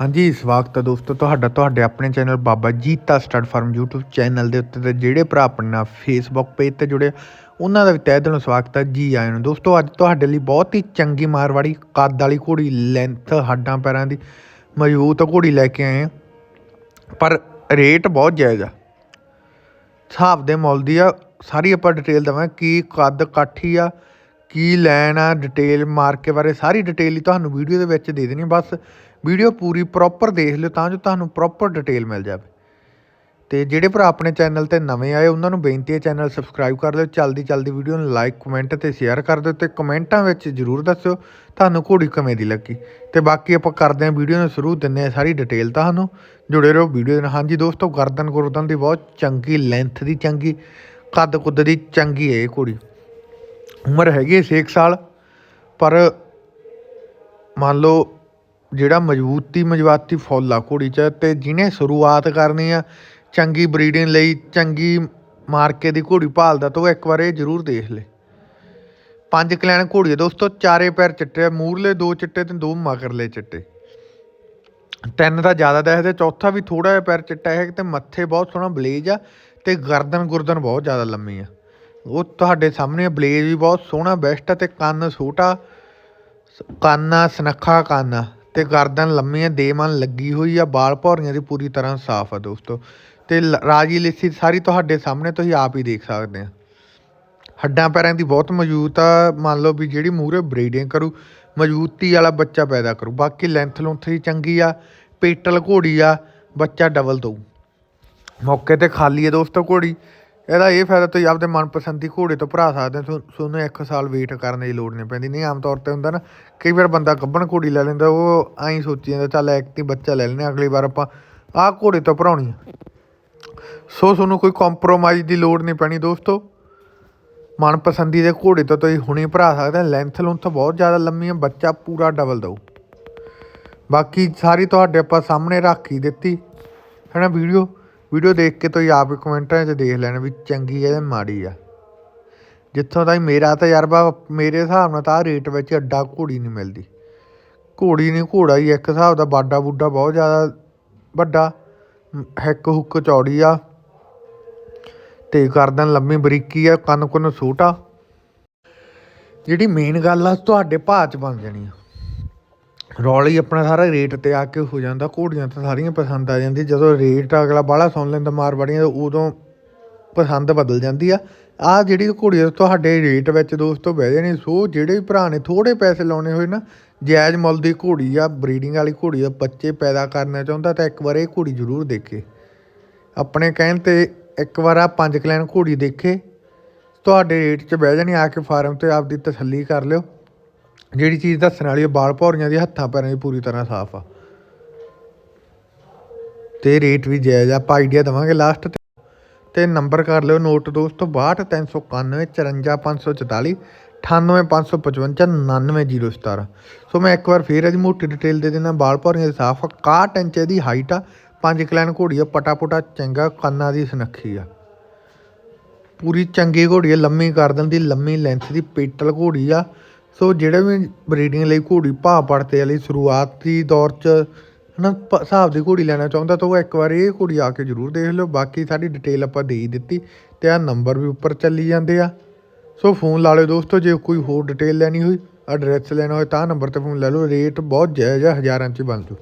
ਹਾਂਜੀ, ਸਵਾਗਤ ਹੈ ਦੋਸਤੋ ਤੁਹਾਡਾ, ਤੁਹਾਡੇ ਆਪਣੇ channel Baba Jita stud farm YouTube channel ਦੇ ਉੱਤੇ ਤੇ ਜਿਹੜੇ ਭਰਾ ਆਪਣੇ ਨਾਲ Facebook ਪੇਜ ਤੇ ਜੁੜੇ, ਉਹਨਾਂ ਦਾ ਵੀ ਤਹਿ ਦਿਲੋਂ ਸਵਾਗਤ ਹੈ, ਜੀ ਆਇਆਂ ਨੂੰ। ਦੋਸਤੋ, ਅੱਜ ਤੁਹਾਡੇ ਲਈ ਬਹੁਤ ਹੀ ਚੰਗੀ ਮਾਰਵਾੜੀ ਕੱਦ ਵਾਲੀ ਘੋੜੀ ਲੈਂਥ ਹੱਡਾਂ ਪੈਰਾਂ ਦੀ, ਮਜ਼ਬੂਤ ਘੋੜੀ ਲੈ ਕੇ ਆਏ ਹਾਂ। ਪਰ ਰੇਟ ਬਹੁਤ ਜਾਇਜ਼ ਆ। ਹਿਸਾਬ ਦੇ ਮੁੱਲ ਦੀ ਆ, ਸਾਰੀ ਆਪਾਂ ਡਿਟੇਲ ਦਵਾਂ ਕੀ ਕੱਦ ਕਾਠੀ ਆ ਕੀ ਲੈਣ ਆ ਡਿਟੇਲ ਮਾਰਕੇ ਬਾਰੇ ਸਾਰੀ ਡਿਟੇਲ ਹੀ ਤੁਹਾਨੂੰ ਵੀਡੀਓ ਦੇ ਵਿੱਚ ਦੇ ਦੇਣੀ ਬਸ ਵੀਡੀਓ ਪੂਰੀ ਪ੍ਰੋਪਰ ਦੇਖ ਲਿਓ ਤਾਂ ਜੋ ਤੁਹਾਨੂੰ ਪ੍ਰੋਪਰ ਡਿਟੇਲ ਮਿਲ ਜਾਵੇ। ਤੇ ਜਿਹੜੇ ਭਰਾ ਆਪਣੇ ਚੈਨਲ ਤੇ ਨਵੇਂ ਆਏ, ਉਹਨਾਂ ਨੂੰ ਬੇਨਤੀ ਹੈ ਚੈਨਲ ਸਬਸਕ੍ਰਾਈਬ ਕਰ ਲਿਓ। ਚਲਦੀ ਚਲਦੀ ਵੀਡੀਓ ਨੂੰ ਲਾਈਕ ਕਮੈਂਟ ਤੇ ਸ਼ੇਅਰ ਕਰ ਦਿਓ ਤੇ ਕਮੈਂਟਾਂ ਵਿੱਚ ਜਰੂਰ ਦੱਸਿਓ ਤੁਹਾਨੂੰ ਘੋੜੀ ਕਿਵੇਂ ਦੀ ਲੱਗੀ। ਤੇ ਬਾਕੀ ਆਪਾਂ ਕਰਦੇ ਹਾਂ ਵੀਡੀਓ ਨੂੰ ਸ਼ੁਰੂ ਦਿੰਨੇ ਆ ਸਾਰੀ ਡਿਟੇਲ ਤੁਹਾਨੂੰ। ਜੁੜੇ ਰਹੋ ਵੀਡੀਓ ਨਾਲ। ਹਾਂਜੀ ਦੋਸਤੋ, ਗਰਦਨ ਗੁਰਦਨ ਦੀ ਬਹੁਤ ਚੰਗੀ ਲੈਂਥ ਦੀ ਚੰਗੀ, ਕੱਦ ਕੁੱਦ ਦੀ ਚੰਗੀ ਹੈ ਇਹ ਘੋੜੀ। ਉਮਰ ਹੈਗੀ 6 ਸਾਲ, ਪਰ ਮੰਨ ਲਓ ਜਿਹੜਾ ਮਜ਼ਬੂਤੀ ਮਜ਼ਬਾਤੀ ਫੁੱਲ ਆ ਘੋੜੀ 'ਚ ਅਤੇ ਜਿਹਨੇ ਸ਼ੁਰੂਆਤ ਕਰਨੀ ਆ, ਚੰਗੀ ਬਰੀਡਿੰਗ ਲਈ, ਚੰਗੀ ਮਾਰਕੇ ਦੀ ਘੋੜੀ ਭਾਲਦਾ ਤਾਂ ਉਹ ਇੱਕ ਵਾਰ ਇਹ ਜ਼ਰੂਰ ਦੇਖ ਲੇ। ਪੰਜ ਕਲੈਣ ਘੋੜੀ ਆ ਦੋਸਤੋ, ਚਾਰੇ ਪੈਰ ਚਿੱਟੇ ਆ, ਮੂਰਲੇ ਦੋ ਚਿੱਟੇ ਤੇ ਦੋ ਮਗਰਲੇ ਚਿੱਟੇ। ਤਿੰਨ ਤਾਂ ਜ਼ਿਆਦਾ ਦਿਖਦੇ ਚੌਥਾ ਵੀ ਥੋੜਾ ਜਿਹਾ ਪੈਰ ਚਿੱਟਾ ਹੈ ਤੇ ਮੱਥੇ ਬਹੁਤ ਸੋਹਣਾ ਬਲੇਜ ਆ ਤੇ ਗਰਦਨ ਗੁਰਦਨ ਬਹੁਤ ਜ਼ਿਆਦਾ ਲੰਮੀ ਆ। ਉਹ ਤੁਹਾਡੇ ਸਾਹਮਣੇ ਬਲੇਜ ਵੀ ਬਹੁਤ ਸੋਹਣਾ ਬੈਸਟ ਆ ਤੇ ਕੰਨ ਛੋਟਾ ਕੰਨ ਆ, ਸਨੱਖਾ ਕੰਨ ਆ ਤੇ ਗਰਦਨ ਲੰਮੀ ਆ ਦੇਮਨ ਲੱਗੀ ਹੋਈ ਆ ਬਾਲ ਭੌਰੀਆਂ ਦੀ ਪੂਰੀ ਤਰ੍ਹਾਂ ਸਾਫ਼ ਆ ਦੋਸਤੋ। ਤੇ ਲ- ਰਾਜੀ ਲਿੱਸੀ ਸਾਰੀ ਤੁਹਾਡੇ ਸਾਹਮਣੇ, ਤੁਸੀਂ ਆਪ ਹੀ ਦੇਖ ਸਕਦੇ ਆ। ਹੱਡਾਂ ਪੈਰਾਂ ਦੀ ਬਹੁਤ ਮਜ਼ਬੂਤ ਆ, ਮੰਨ ਲਓ ਵੀ ਜਿਹੜੀ ਮੂਹਰੇ ਬਰੀਡਿੰਗ ਕਰੂ, ਮਜ਼ਬੂਤੀ ਵਾਲਾ ਬੱਚਾ ਪੈਦਾ ਕਰੂ। ਬਾਕੀ ਲੈਂਥ ਲੁੰਥ ਦੀ ਚੰਗੀ ਆ, ਪੇਟਲ ਘੋੜੀ ਆ, ਬੱਚਾ ਡਬਲ ਦਊ। ਮੌਕੇ ਤੇ ਖਾਲੀ ਹੈ ਦੋਸਤੋ ਘੋੜੀ। ਇਹਦਾ ਇਹ ਫਾਇਦਾ ਤੁਸੀਂ ਆਪਦੇ ਮਨਪਸੰਦ ਦੀ ਘੋੜੇ ਤੋਂ ਭਰਾ ਸਕਦੇ ਹੋ ਤੁਹਾਨੂੰ ਇੱਕ ਸਾਲ ਵੇਟ ਕਰਨ ਦੀ ਲੋੜ ਨਹੀਂ ਪੈਂਦੀ। ਨਹੀਂ ਆਮ ਤੌਰ ਤੇ ਹੁੰਦਾ ਨਾ, ਕਈ ਵਾਰ ਬੰਦਾ ਗੱਭਣ ਘੋੜੀ ਲੈ ਲੈਂਦਾ, ਉਹ ਐਂ ਸੋਚੀ ਜਾਂਦਾ, ਚੱਲ ਇੱਕ ਤੀ ਬੱਚਾ ਲੈ ਲੈਣੇ ਅਗਲੀ ਵਾਰ ਆਪਾਂ ਆਹ ਘੋੜੇ ਤੋਂ ਭਰਾਉਣੀ ਸੋ ਤੁਹਾਨੂੰ ਕੋਈ ਕੰਪਰੋਮਾਈਜ਼ ਦੀ ਲੋੜ ਨਹੀਂ ਪੈਣੀ ਦੋਸਤੋ। ਮਨਪਸੰਦੀ ਦੇ ਘੋੜੇ ਤੋਂ ਤੁਸੀਂ ਹੁਣੇ ਭਰਾ ਸਕਦੇ ਲੈਂਥ ਲੁੰਥ ਬਹੁਤ ਜ਼ਿਆਦਾ ਲੰਮੀ ਹੈ ਬੱਚਾ ਪੂਰਾ ਡਬਲ ਦਊ। ਬਾਕੀ ਸਾਰੀ ਤੁਹਾਡੇ ਆਪਾਂ ਸਾਹਮਣੇ ਰੱਖ ਹੀ ਦਿੱਤੀ। ਹੈ ਨਾ ਵੀਡੀਓ? ਵੀਡੀਓ ਦੇਖ ਕੇ ਤੁਸੀਂ ਆਪ ਹੀ ਕਮੈਂਟਾਂ 'ਚ ਦੇਖ ਲੈਣਾ ਵੀ ਚੰਗੀ ਹੈ ਜਾਂ ਮਾੜੀ ਆ। ਜਿੱਥੋਂ ਤਾਈਂ ਮੇਰਾ ਤਜਰਬਾ ਮੇਰੇ ਹਿਸਾਬ ਨਾਲ ਤਾਂ ਆਹ ਰੇਟ ਵਿੱਚ ਅੱਡਾ ਘੋੜੀ ਨਹੀਂ ਮਿਲਦੀ। ਘੋੜੀ ਨਹੀਂ ਘੋੜਾ ਹੀ ਇੱਕ ਹਿਸਾਬ ਦਾ ਬਾਡਾ ਬੁੱਡਾ ਬਹੁਤ ਜ਼ਿਆਦਾ ਵੱਡਾ ਮ, ਹਿੱਕ ਹੁੱਕ ਚੌੜੀ ਆ। ਤੇ ਗਰਦਨ ਲੰਮੀ ਬਰੀਕੀ ਆ ਕੰਨ ਕੁੰਨ ਛੋਟਾ ਜਿਹੜੀ ਮੇਨ ਗੱਲ ਆ ਤੁਹਾਡੇ ਭਾਅ 'ਚ ਬਣ ਜਾਣੀ ਆ। ਰੌਲਾ ਹੀ ਆਪਣਾ ਸਾਰਾ ਰੇਟ ਤੇ ਆ ਕੇ ਹੋ ਜਾਂਦਾ, ਘੋੜੀਆਂ ਤਾਂ ਸਾਰੀਆਂ ਪਸੰਦ ਆ ਜਾਂਦੀਆਂ, ਜਦੋਂ ਰੇਟ ਅਗਲਾ ਬਾਹਲਾ ਸੁਣ ਲੈਂਦਾ ਮਾਰਵਾੜੀਆਂ ਦਾ ਉਦੋਂ ਪਸੰਦ ਬਦਲ ਜਾਂਦੀ ਆ। ਆ ਜਿਹੜੀ ਘੋੜੀ ਤੁਹਾਡੇ ਰੇਟ ਵਿੱਚ ਦੋਸਤੋ ਬਹਿ ਜਾਣੀ, ਸੋ ਜਿਹੜੇ ਵੀ ਭਰਾ ਨੇ ਥੋੜੇ ਪੈਸੇ ਲਾਉਣੇ ਹੋਏ ਨਾ, ਜਾਇਜ਼ ਮੁੱਲ ਦੀ ਘੋੜੀ ਆ ਬਰੀਡਿੰਗ ਵਾਲੀ ਘੋੜੀ ਆ, ਬੱਚੇ ਪੈਦਾ ਕਰਨਾ ਚਾਹੁੰਦਾ ਤਾਂ ਇੱਕ ਵਾਰ ਇਹ ਘੋੜੀ ਜ਼ਰੂਰ ਦੇਖੇ। ਆਪਣੇ ਕਹਿਣ ਤੇ ਇੱਕ ਵਾਰ ਆ ਪੰਜ ਕਲੈਨ ਘੋੜੀ ਦੇਖੇ, ਤੁਹਾਡੇ ਰੇਟ 'ਚ ਬਹਿ ਜਾਣੀ, ਆ ਕੇ ਫਾਰਮ ਤੇ ਆਪਦੀ ਤਸੱਲੀ ਕਰ ਲਿਓ। ਜਿਹੜੀ ਚੀਜ਼ ਦੱਸਣ ਵਾਲੀ ਉਹ ਬਾਲ ਭੌਰੀਆਂ ਦੀ ਹੱਥਾਂ ਪੈਰਾਂ ਦੀ ਪੂਰੀ ਤਰ੍ਹਾਂ ਸਾਫ਼ ਆ। ਤੇ ਰੇਟ ਵੀ ਜਾਇਜ਼ ਆ, ਆਪਾਂ ਆਈਡੀਆ ਦਵਾਂਗੇ ਲਾਸਟ ਤੇ। ਤੇ ਨੰਬਰ ਕਰ ਲਿਓ ਨੋਟ ਦੋਸਤੋ 62391 54544 98555 99017 ਸੋ ਮੈਂ ਇੱਕ ਵਾਰ ਫੇਰ ਇਹਦੀ ਮੋਟੀ ਡਿਟੇਲ ਦੇ ਦੇਣਾ ਬਾਲ ਭੌਰੀਆਂ ਦੀ ਸਾਫ਼ ਆ 61 ਇੰਚ ਦੀ ਹਾਈਟ ਆ, ਪੰਜ ਕਲੈਨ ਘੋੜੀ ਆ ਪਟਾ ਪੁਟਾ ਚੰਗਾ ਕੰਨਾਂ ਦੀ ਸੁਨੱਖੀ ਆ। ਪੂਰੀ ਚੰਗੀ ਘੋੜੀ ਆ, ਲੰਮੀ ਗਰਦਨ ਦੀ ਲੰਮੀ ਲੈਂਥ ਦੀ ਪੇਟਲ ਘੋੜੀ ਆ ਸੋ ਜਿਹੜੇ ਵੀ ਬਰੀਡਿੰਗ ਲਈ ਘੋੜੀ ਭਾਅ ਪੜਤੇ ਵਾਲੀ ਸ਼ੁਰੂਆਤੀ ਦੌਰ 'ਚ, ਹਨਾ ਪ- ਹਿਸਾਬ ਦੀ ਘੋੜੀ ਲੈਣਾ ਚਾਹੁੰਦਾ ਤਾਂ ਉਹ ਇੱਕ ਵਾਰ ਇਹ ਘੋੜੀ ਆ ਕੇ ਜ਼ਰੂਰ ਦੇਖ ਲਿਓ। ਬਾਕੀ ਸਾਡੀ ਡਿਟੇਲ ਆਪਾਂ ਦੇ ਹੀ ਦਿੱਤੀ ਤੇ ਆ ਨੰਬਰ ਵੀ ਉੱਪਰ ਚੱਲੀ ਜਾਂਦੇ ਆ। ਸੋ ਫੋਨ ਲਾ ਲਿਓ ਦੋਸਤੋ, ਜੇ ਕੋਈ ਹੋਰ ਡਿਟੇਲ ਲੈਣੀ ਹੋਈ ਐਡਰੈਸ ਲੈਣਾ ਹੋਏ ਤਾਂ ਨੰਬਰ ਤੇ ਫੋਨ ਲੈ ਲਓ। ਰੇਟ ਬਹੁਤ ਜਾਇਜ਼ ਆ, ਹਜ਼ਾਰਾਂ 'ਚ ਬਣ ਜੂ।